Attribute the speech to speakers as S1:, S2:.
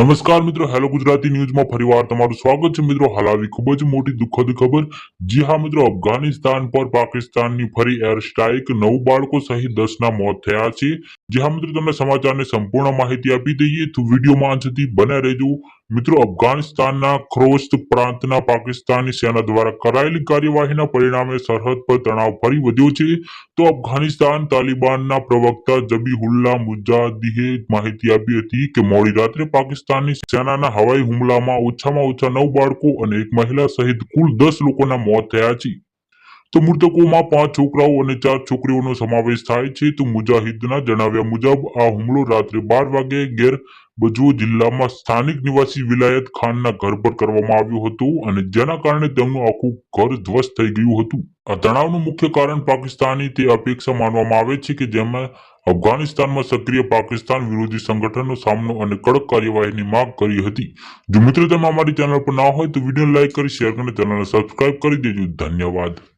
S1: નમસ્કાર મિત્રો હેલો ગુજરાતી ન્યૂઝમાં ફરીવાર તમારું સ્વાગત છે. મિત્રો, હાલ આવી ખૂબ જ મોટી દુઃખદ ખબર. જી હા મિત્રો, અફઘાનિસ્તાન પર પાકિસ્તાનની ફરી એર સ્ટ્રાઇક નવ બાળકો સહિત દસના મોત થયા છે. જી હા મિત્રો, તમને સમાચારની સંપૂર્ણ માહિતી આપી દઈએ તો વિડીયોમાં અંત સુધી બને રહેજો. મિત્રો, અફઘાનિસ્તાનના ખરોસ્ત પ્રાંતના પાકિસ્તાની સેના દ્વારા કરાયેલી કાર્યવાહીના પરિણામે સરહદ પર તણાવ ફરી વધ્યો છે. તો અફઘાનિસ્તાન તાલિબાનના પ્રવક્તા જબીહુલ્લા મુજાદીહે માહિતી આપી હતી કે મોડી રાત્રે પાકિસ્તાની સેનાના હવાઈ હુમલામાં ઓછામાં ઓછા નવ બાળકો અને એક મહિલા સહિત કુલ દસ લોકોના મોત થયા છે. તો મૃતકોમાં પાંચ છોકરાઓ અને ચાર છોકરીઓનો સમાવેશ થાય છે. તો મુજાહિદના જણાવ્યા મુજબ આ હુમલો રાત્રે બાર વાગે ગેર બજવો જિલ્લામાં સ્થાનિક નિવાસી વિલાયત ખાનના ઘર પર કરવામાં આવ્યું હતું અને જેના કારણે તેમનું આખું ઘર ધ્વસ્ત થઈ ગયું હતું. આ તણાવનું મુખ્ય કારણ પાકિસ્તાની તે અપેક્ષા માનવામાં આવે છે કે જેમાં અફઘાનિસ્તાનમાં સક્રિય પાકિસ્તાન વિરોધી સંગઠનનો સામનો અને કડક કાર્યવાહીની માંગ કરી હતી. જો મિત્રો, તમે અમારી ચેનલ પર ના હોય તો વીડિયો લાઈક કરી શેર કરીને ચેનલને સબસ્ક્રાઇબ કરી દેજો. ધન્યવાદ.